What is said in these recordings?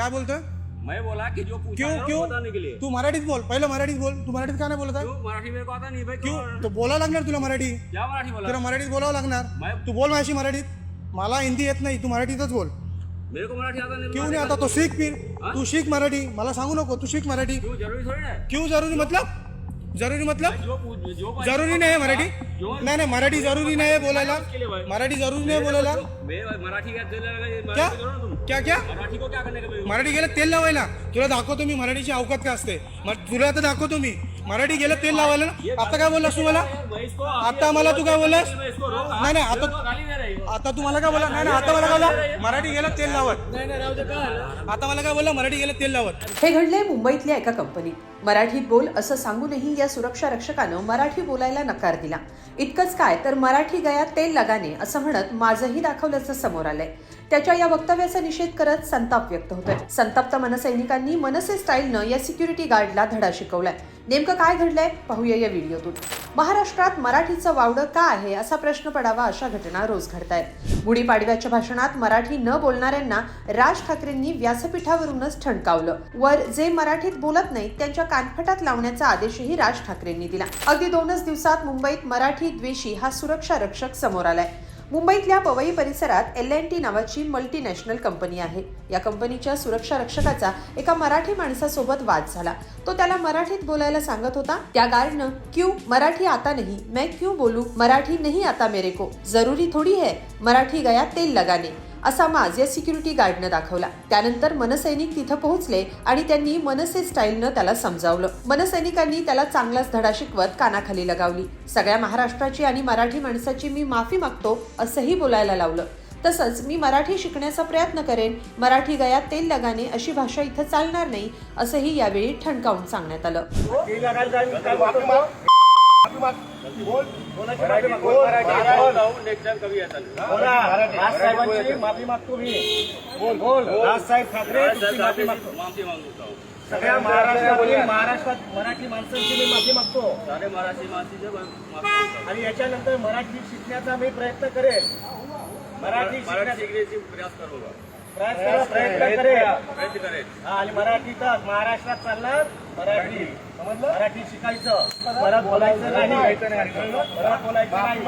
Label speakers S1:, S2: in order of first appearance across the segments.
S1: काय बोलतोय?
S2: मैं बोला कि जो पूछा
S1: क्यों क्यों?
S2: बताने के लिए।
S1: तू मराठीत बोल पहिलं मराठीत बोल तू मराठीत का नाही बोलत आहे?
S2: क्यों? मराठी मेरे को आता नहीं भाई
S1: क्यों? तो बोलावं लागणार तुला मराठी.
S2: क्या मराठी बोला?
S1: तुला मराठीत बोलावं लागणार.
S2: मैं-
S1: तू बोल माझी मराठीत. मला हिंदी येत नाही तू मराठीतच बोल.
S2: मेरे को मराठी आता नहीं
S1: क्यों नाही आता? तो शिक फिर? तू शिक मराठी. मला सांगू नको तू शिक मराठी.
S2: क्यों? जरूरी थोड़ी ना है।
S1: क्यों जरुरी? मतलब जरुरी मतलब? जरुरी नाही आहे मराठी? नाही नाही मराठी जरुरी नाही बोलायला। मराठी जरुरी नाही बोलायला.
S2: क्या
S1: क्या?
S2: मराठी करो ना तुम
S1: क्या क्या?
S2: मराठी को क्या करने का भाई
S1: मराठी गेलं तेल लावायला. तुला दाखवतो मी मराठीची अवकात का असते. मग तुला आता दाखवतो मी. मराठी गेलं तेल लावायला ना? आता काय बोललास तू मला? आता मला तू काय बोललास? नाही नाही आता आता तू मला काय बोला नाही नाही आता मला काय बोला मराठी गेलं तेल लावत.
S2: का
S1: आता मला काय बोला मराठी गेलं तेल लावत.
S3: हे घडले मुंबईतल्या एका कंपनीत. मराठीत बोल असं सांगूनही या सुरक्षा रक्षकानं मराठी बोलायला नकार दिला. इतकंच काय तर मराठी गया तेल लगाने असं म्हणत माझंही दाखवल्याचं समोर आलंय. त्याच्या या वक्तव्याचा निषेध करत संताप व्यक्त होतोय. संतप्त मनसैनिकांनी मनसे स्टाईलनं या सिक्युरिटी गार्डला धडा शिकवलाय. नेमकं काय घडलंय पाहूया या व्हिडिओतून. महाराष्ट्रात मराठीचं वावडं का आहे असा प्रश्न पडावा अशा घटना रोज घडतायत. गुढीपाडव्याच्या भाषणात मराठी न बोलणाऱ्यांना राज ठाकरेंनी व्यासपीठावरूनच ठणकावलं. वर जे मराठीत बोलत नाहीत त्यांच्या कानफटात लावण्याचा आदेशही राज ठाकरेंनी दिला. अगदी दोनच दिवसात मुंबईत मराठी द्वेषी हा सुरक्षा रक्षक समोर आलाय. मुंबईतल्या पवई परिसरात एल एन टी नावाची मल्टीनॅशनल कंपनी आहे. या कंपनीच्या सुरक्षा रक्षकाचा एका मराठी माणसासोबत वाद झाला. तो त्याला मराठीत बोलायला सांगत होता त्या गार्डनं क्यू मराठी आता नहीं मैं क्यों बोलू? मराठी नहीं आता मेरे को. जरुरी थोडी है मराठी गया तेल लगाने. असा माज या सिक्युरिटी गार्डनं दाखवला. त्यानंतर मनसैनिक तिथं पोहोचले आणि त्यांनी मनसे स्टाईलनं त्याला समजावलं. मनसैनिकांनी त्याला चांगलाच धडा शिकवत कानाखाली लगावली. सगळ्या महाराष्ट्राची आणि मराठी माणसाची मी माफी मागतो असंही बोलायला लावलं. तसंच मी मराठी शिकण्याचा प्रयत्न करेन मराठी गया तेल लगाने अशी भाषा इथं चालणार नाही असंही यावेळी ठणकावून सांगण्यात आलं.
S4: राजसाहेबांची माफी मागतो मी. बोल. बोल. राजसाहेब ठाकरे तुमची माफी मागतो.
S2: माफी मांगता हूँ
S4: सगळ्या महाराष्ट्रातील महाराष्ट्रात मराठी माणसांची मी माफी मागतो.
S2: सारे मराठी
S4: आणि याच्यानंतर मराठी शिकण्याचा मी प्रयत्न करेल मराठी
S2: मराठी
S4: शिकण्याचा
S2: प्रयास करूंगा
S4: प्रयत्न प्रयत्न करेल हा, आणि मराठीतच महाराष्ट्रात चालणार. मराठी. समजलं? मराठी शिकायचं. परत बोलायचं नाही. परत बोलायचं नाही.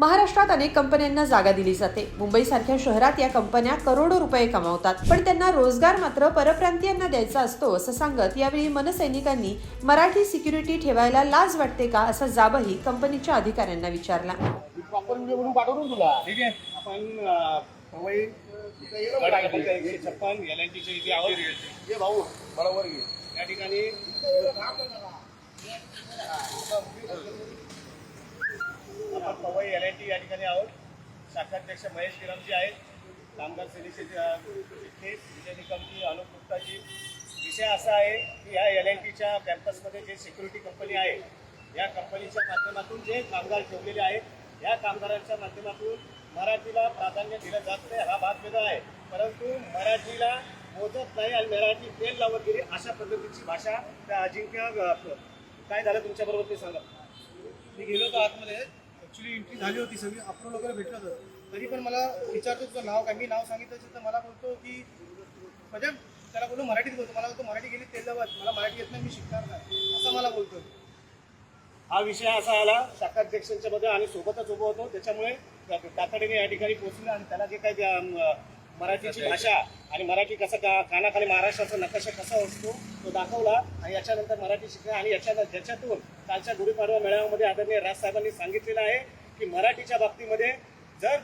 S3: महाराष्ट्रात अनेक कंपन्यांना जागा दिली जाते. मुंबईसारख्या शहरात या कंपन्या करोडो रुपये कमावतात. पण त्यांना रोजगार मात्र परप्रांतीयांना द्यायचा असतो असं सांगत यावेळी मनसैनिकांनी मराठी सिक्युरिटी ठेवायला लाज वाटते का असा जाबही कंपनीच्या अधिकाऱ्यांना विचारला.
S4: ठीक आहे. आपण एकशे छप्पन एल एन टीच्या इथे आहोत. ये भाऊ बरोबर या ठिकाणी आपण पवई एल एन टी या ठिकाणी आहोत. शाखाध्यक्ष महेश किरमजी आहेत. कामगार सेनेचे चिटणीस विजय निकमजी अनुप गुप्ताजी. विषय असा आहे की या एल एन टीच्या कॅम्पसमध्ये जे सिक्युरिटी कंपनी आहे या कंपनीच्या माध्यमातून जे कामगार ठेवलेले आहेत या कामगारांच्या माध्यमातून मराठीला प्राधान्य दिलं जात नाही हा भाग वेगळा आहे. परंतु मराठीला मोजत नाही आणि मराठी तेल लावत गेली अशा पद्धतीची भाषा त्या अजिंक्य काय झालं तुमच्याबरोबर ते सांगा.
S1: मी गेलो होतो आतमध्ये. ॲक्च्युली एंट्री झाली होती सगळी. अप्रूव्ह वगैरे भेटलं होतं. तरी पण मला विचारतो तुझं नाव काय? मी नाव सांगितलं तर मला बोलतो की म्हणजे त्याला बोलतो मराठीत बोलतो. मला बोलतो मराठी गेली तेल लावत मला मराठी येत नाही मी शिकणार नाही. असं मला बोलतो.
S4: हा विषय असा आला शाखाध्यक्षांच्या मध्ये आणि सोबतच उभं होतो. त्याच्यामुळे तातडीने या ठिकाणी पोहोचले आणि त्याला जे काही मराठीची भाषा आणि मराठी कसं का कानाखाली महाराष्ट्राचा नकाशा कसा असतो तो दाखवला आणि याच्यानंतर मराठी शिकला आणि याच्या ज्याच्यातून कालच्या गुढीपाडवा मेळाव्यामध्ये आदरणीय राजसाहेबांनी सांगितलेलं आहे की मराठीच्या बाबतीमध्ये जर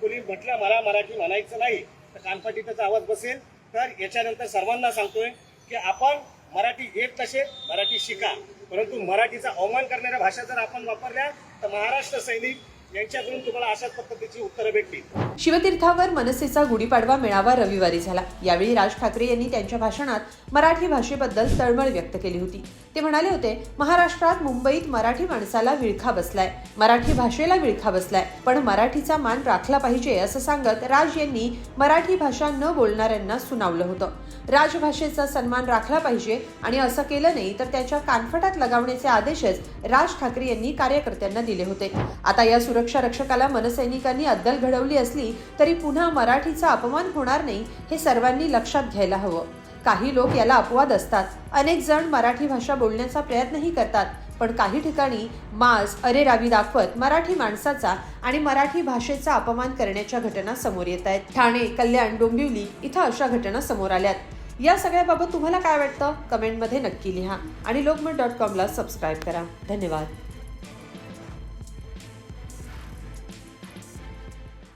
S4: कोणी म्हटलं मला मराठी म्हणायचं नाही तर कानपटीचा आवाज बसेल. तर याच्यानंतर सर्वांना सांगतोय की आपण मराठी येत नसेल मराठी शिका. परंतु मराठीचा अवमान करणाऱ्या भाषा जर आपण वापरल्या तर महाराष्ट्र सैनिक यांच्याकडून तुम्हाला अशाच पद्धतीची उत्तरं भेटतील.
S3: शिवतीर्थावर मनसेचा गुढीपाडवा मेळावा रविवारी झाला. यावेळी राज ठाकरे यांनी त्यांच्या भाषणात मराठी भाषेबद्दल तळमळ व्यक्त केली होती. ते म्हणाले होते महाराष्ट्रात मुंबईत मराठी माणसाला विळखा बसलाय. मराठी भाषेला विळखा बसलाय. पण मराठीचा मान राखला पाहिजे असं सांगत राज यांनी मराठी भाषा न बोलणाऱ्यांना सुनावलं होतं. राजभाषेचा सन्मान राखला पाहिजे आणि असं केलं नाही तर त्याच्या कानफटात लगावण्याचे आदेशच राज ठाकरे यांनी कार्यकर्त्यांना दिले होते. आता या सुरक्षा रक्षकाला मनसैनिकांनी अद्दल घडवली असली तरी पुन्हा मराठीचा अपमान होणार नाही हे सर्वांनी लक्षात घ्यायला हवं. काही लोक याला अपवाद असतात. अनेक जण मराठी भाषा बोलण्याचा प्रयत्नही करतात. पण काही ठिकाणी मास अरे रावी दाखवत मराठी माणसाचा आणि मराठी भाषेचा अपमान करण्याच्या घटना समोर येत आहेत. ठाणे कल्याण डोंबिवली इथं अशा घटना समोर आल्यात. या सगळ्याबाबत तुम्हाला काय वाटतं? कमेंटमध्ये नक्की लिहा आणि लोकमत डॉट कॉमला सबस्क्राईब करा. धन्यवाद.